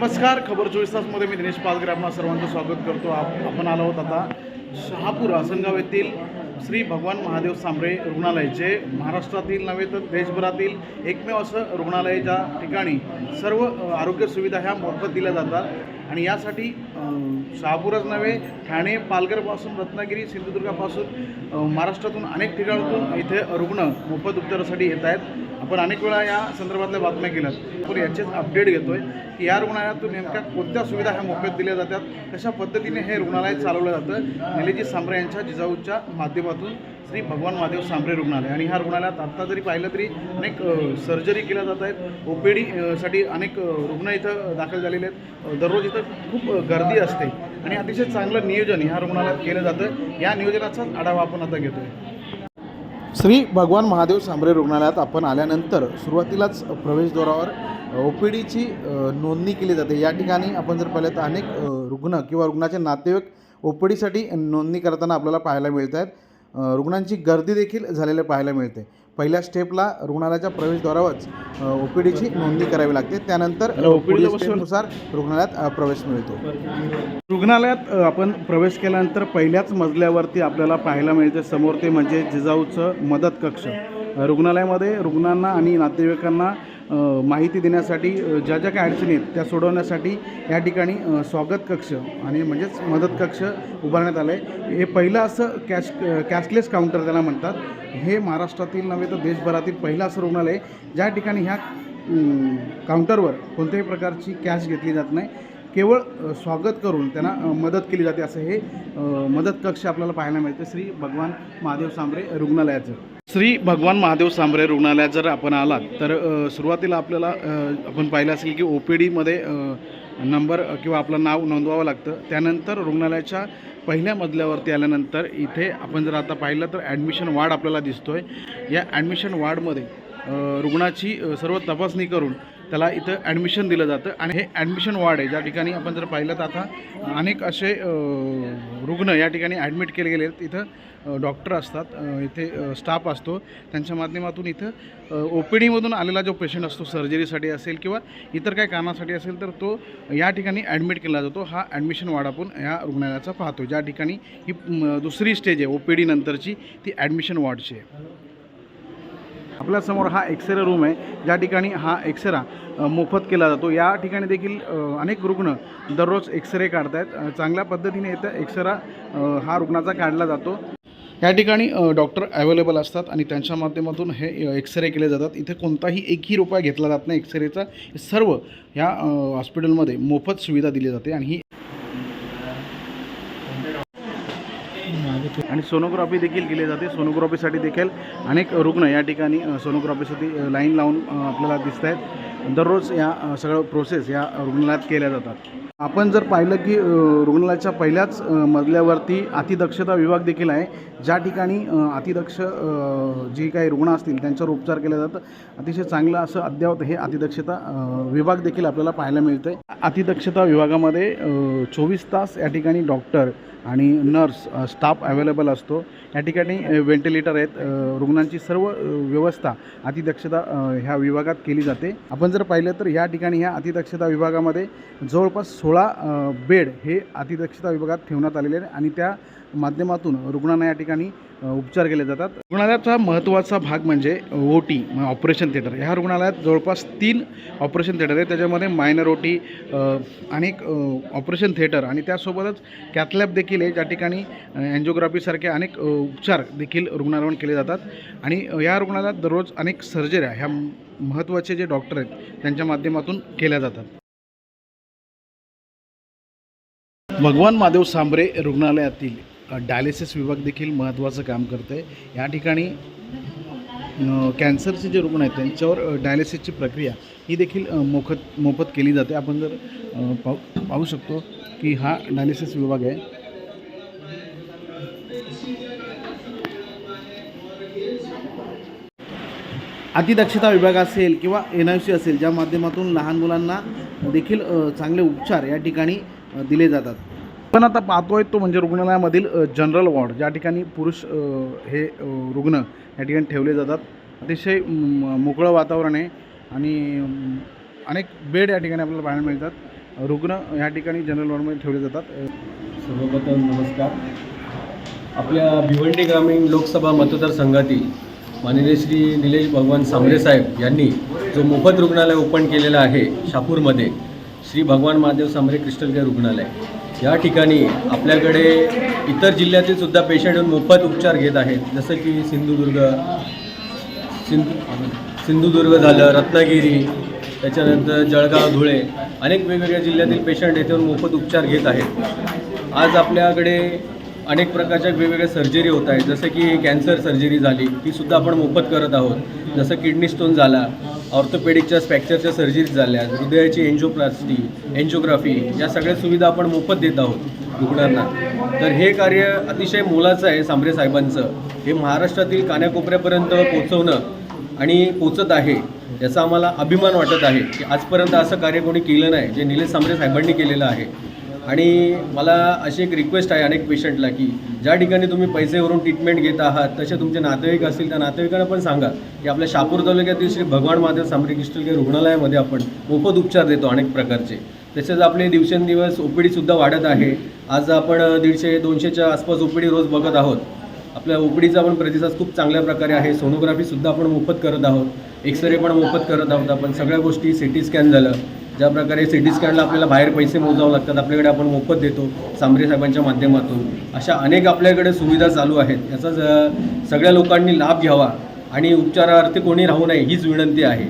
नमस्कार खबर चोवीस तासमध्ये मी दिनेश पालकर आपणा सर्वांचं स्वागत करतो. आप आपण आलो आहोत आता शहापूर आसनगाव येथील श्री भगवान महादेव सांबरे रुग्णालय जे महाराष्ट्रातील नव्हे तर देशभरातील एकमेव असं रुग्णालय ज्या ठिकाणी सर्व आरोग्य सुविधा ह्या मोफत दिल्या जातात. आणि यासाठी शहापूरच नव्हे ठाणे पालघरपासून रत्नागिरी सिंधुदुर्गापासून महाराष्ट्रातून अनेक ठिकाणातून इथे रुग्ण मोफत उपचारासाठी येत आहेत. आपण अनेक वेळा या संदर्भातल्या बातम्या केल्यात. पण याचेच अपडेट घेतो आहे की या रुग्णालयातून नेमक्या कोणत्या सुविधा ह्या मोफत दिल्या जातात कशा पद्धतीने हे रुग्णालय चालवलं जातं निलेजी सांबरे यांच्या जिजाऊच्या माध्यमातून श्री भगवान महादेव सांबरे रुग्णालय. आणि ह्या रुग्णालयात आत्ता जरी पाहिलं तरी अनेक सर्जरी केल्या जात आहेत. ओ पी डीसाठी अनेक रुग्ण इथं दाखल झालेले आहेत. दररोज इथं खूप गर्दी असते. आणि अतिशय चांगलं नियोजन ह्या रुग्णालयात केलं जातं. या नियोजनाचाच आढावा आपण आता घेतोय. श्री भगवान महादेव सांबरे रुग्णालयात आपण आल्यानंतर सुरुवातीलाच प्रवेशद्वारावर ओ पी डीची नोंदणी केली जाते. या ठिकाणी आपण जर पाहिलं तर अनेक रुग्ण किंवा रुग्णाचे नातेवाईक ओ पी डीसाठी नोंदणी करताना आपल्याला पाहायला मिळत आहेत रुग्णांची गर्दी देखील झालेलं पाहायला मिळते. पहिल्या स्टेपला रुग्णालयाच्या प्रवेशद्वारावरच ओ पी डीची नोंदणी करावी लागते. त्यानंतर स्टेपनुसार रुग्णालयात प्रवेश मिळतो. रुग्णालयात आपण प्रवेश केल्यानंतर पहिल्याच मजल्यावरती आपल्याला पाहायला मिळते समोर ते म्हणजे जिजाऊचं मदत कक्ष. रुग्णालयामध्ये रुग्णांना आणि नातेवाईकांना माहिती देण्यासाठी ज्या ज्या काही अडचणी आहेत त्या सोडवण्यासाठी या ठिकाणी स्वागत कक्ष आणि म्हणजेच मदत कक्ष उभारण्यात आलं आहे हे पहिलं असं कॅश कॅशलेस काउंटर त्याला म्हणतात. हे महाराष्ट्रातील नव्हे तर देशभरातील पहिलं असं रुग्णालय ज्या ठिकाणी ह्या काउंटरवर कोणत्याही प्रकारची कॅश घेतली जात नाही. केवळ स्वागत करून त्यांना मदत केली जाते असं हे मदत कक्ष आपल्याला पाहायला मिळते श्री भगवान महादेव सांबरे रुग्णालयाचं. श्री भगवान महादेव सांबरे रुग्णालयात जर आपण आलात तर सुरुवातीला आपल्याला आपण पाहिलं असेल की ओ पी डीमध्ये नंबर किंवा आपलं नाव नोंदवावं लागतं. त्यानंतर रुग्णालयाच्या पहिल्या मजल्यावरती आल्यानंतर इथे आपण जर आता पाहिलं तर ॲडमिशन वार्ड आपल्याला दिसतो आहे या ॲडमिशन वार्डमध्ये रुग्णाची सर्व तपासणी करून त्याला इथं ॲडमिशन दिलं जातं. आणि हे ॲडमिशन वार्ड आहे. ज्या ठिकाणी आपण जर पाहिलं तर आता अनेक असे रुग्ण या ठिकाणी ॲडमिट केले गेले आहेत. इथं डॉक्टर असतात. इथे स्टाफ असतो. त्यांच्या माध्यमातून इथं ओ पी डीमधून आलेला जो पेशंट असतो सर्जरीसाठी असेल किंवा इतर काही कारणासाठी असेल तर तो या ठिकाणी ॲडमिट केला जातो. हा ॲडमिशन वार्ड आपण या रुग्णालयाचा पाहतो ज्या ठिकाणी ही दुसरी स्टेज आहे ओ पी डी नंतरची ती ॲडमिशन वार्डची आहे. आपल्यासमोर हा एक्सरे रूम आहे. ज्या ठिकाणी हा एक्सरा मोफत केला जातो. या ठिकाणी देखील अनेक रुग्ण दररोज एक्सरे काढत आहेत चांगल्या पद्धतीने येतं एक्सरा हा रुग्णाचा काढला जातो. या ठिकाणी डॉक्टर अवेलेबल असतात आणि त्यांच्या माध्यमातून हे एक्सरे केले जातात. इथे कोणताही एकही रुपया घेतला जात नाही एक्सरेचा सर्व ह्या हॉस्पिटलमध्ये मोफत सुविधा दिली जाते आणि ही आणि सोनोग्राफी देखील केली जाते. सोनोग्राफीसाठी देखील अनेक रुग्ण या ठिकाणी सोनोग्राफीसाठी लाईन लावून आपल्याला दिसत आहेत. दररोज या सगळं प्रोसेस या रुग्णालयात केल्या जातात. आपण जर पाहिलं की रुग्णालयाच्या पहिल्याच मजल्यावरती अतिदक्षता विभाग देखील आहे ज्या ठिकाणी अतिदक्ष जे जी काही रुग्ण असतील त्यांच्यावर उपचार केले जातात अतिशय चांगलं असं अद्ययावत हे अतिदक्षता विभाग देखील आपल्याला पाहायला मिळतं आहे अतिदक्षता विभागामध्ये चोवीस तास या ठिकाणी डॉक्टर आणि नर्स स्टाफ अवेलेबल असतो. या ठिकाणी व्हेंटिलेटर आहेत. रुग्णांची सर्व व्यवस्था अतिदक्षता ह्या विभागात केली जाते. आपण जर पाहिलं तर या ठिकाणी ह्या अतिदक्षता विभागामध्ये जवळपास सोळा बेड हे अतिदक्षता विभागात ठेवण्यात आलेले आहेत आणि त्या माध्यमातून रुग्णांना या ठिकाणी उपचार केले जातात. रुग्णालयाचा महत्त्वाचा भाग म्हणजे ओ टी ऑपरेशन थिएटर. ह्या रुग्णालयात जवळपास तीन ऑपरेशन थिएटर आहे त्याच्यामध्ये मायनर ओ टी आणि ऑपरेशन थिएटर. आणि त्यासोबतच कॅथलॅब देखील आहे ज्या ठिकाणी अँजिओग्राफीसारखे अनेक उपचार देखील रुग्णालयावर केले जातात. आणि या रुग्णालयात दररोज अनेक सर्जऱ्या ह्या महत्त्वाचे जे डॉक्टर आहेत त्यांच्या माध्यमातून केल्या जातात. भगवान महादेव सांबरे रुग्णालयातील डायलिसिस विभाग देखील महत्त्वाचं काम करतं आहे या ठिकाणी कॅन्सरचे जे रुग्ण आहेत त्यांच्यावर डायलिसिसची प्रक्रिया ही देखील मोफत मोफत केली जाते. आपण जर पाहू पाहू शकतो की हा डायलिसिस विभाग आहे. अतिदक्षता विभाग असेल किंवा एन आय सी असेल ज्या माध्यमातून लहान मुलांना देखील चांगले उपचार या ठिकाणी दिले जातात. पण आता पाहतोय तो म्हणजे रुग्णालयामधील जनरल वॉर्ड ज्या ठिकाणी पुरुष हे रुग्ण या ठिकाणी ठेवले जातात. अतिशय मोकळं वातावरण आहे आणि अनेक बेड या ठिकाणी आपल्याला पाहायला मिळतात. रुग्ण या ठिकाणी जनरल वॉर्डमध्ये ठेवले जातात. सर्वप्रथम नमस्कार. आपल्या भिवंडी ग्रामीण लोकसभा मतदारसंघातील माननीय श्री निलेश भगवान सांबरे साहेब यांनी जो मोफत रुग्णालय ओपन केलेलं आहे शापूरमध्ये श्री भगवान महादेव सांबरे क्रिस्टल केअर रुग्णालय. या ठिकाणी आपल्याकडे इतर जिल्ह्यातील सुद्धा पेशंट येऊन मोफत उपचार घेत आहेत. जसं की सिंधुदुर्ग सिंधु सिंधुदुर्ग झालं रत्नागिरी त्याच्यानंतर जळगाव धुळे अनेक वेगवेगळ्या जिल्ह्यातील पेशंट येथे मोफत उपचार घेत आहेत. आज आपल्याकडे अनेक प्रकारच्या वेगवेगळ्या सर्जरी होत आहेत. जसं की कॅन्सर सर्जरी झाली ती सुद्धा आपण मोफत करत आहोत. जसं किडनी स्टोन झाला ऑर्थोपेडिकच्या स्पॅक्चरच्या सर्जरी झाल्या. हृदयाची एन्जिओप्लास्टी एन्जिओग्राफी या सगळ्या सुविधा आपण मोफत देत आहोत रुग्णांना. तर हे कार्य अतिशय मोलाचं आहे सांबरे साहेबांचं. हे महाराष्ट्रातील कान्याकोपऱ्यापर्यंत पोचवणं आणि पोचत आहे याचा आम्हाला अभिमान वाटत आहे की आजपर्यंत असं कार्य कोणी केलं नाही जे निलेश सांबरे साहेबांनी केलेलं आहे. आणि मला अशी एक रिक्वेस्ट आहे अनेक पेशंटला की ज्या ठिकाणी तुम्ही पैसेवरून ट्रीटमेंट घेत आहात तसे तुमचे नातेवाईक असतील त्या नातेवाईकांना पण सांगा की आपल्या शापूर तालुक्यातील श्री भगवान महादेव सांबरे क्रिस्टल रुग्णालयामध्ये आपण मोफत उपचार देतो अनेक प्रकारचे. तसेच आपले दिवसेंदिवस ओ पी डीसुद्धा वाढत आहे. आज आपण दीडशे दोनशेच्या आसपास ओ पी डी रोज बघत आहोत. आपल्या ओपडीचा पण प्रतिसाद खूप चांगल्या प्रकारे आहे. सोनोग्राफीसुद्धा आपण मोफत करत आहोत. एक्सरे पण मोफत करत आहोत आपण. सगळ्या गोष्टी सी टी स्कॅन झालं. ज्या प्रकारे सी टी स्कॅनला आपल्याला बाहेर पैसे मोजावे लागतात आपल्याकडे आपण मोफत देतो सांबरे साहेबांच्या माध्यमातून. अशा अनेक आपल्याकडे सुविधा चालू आहेत. याचा सगळ्या लोकांनी लाभ घ्यावा आणि उपचारार्थी कोणी राहू नये हीच विनंती आहे.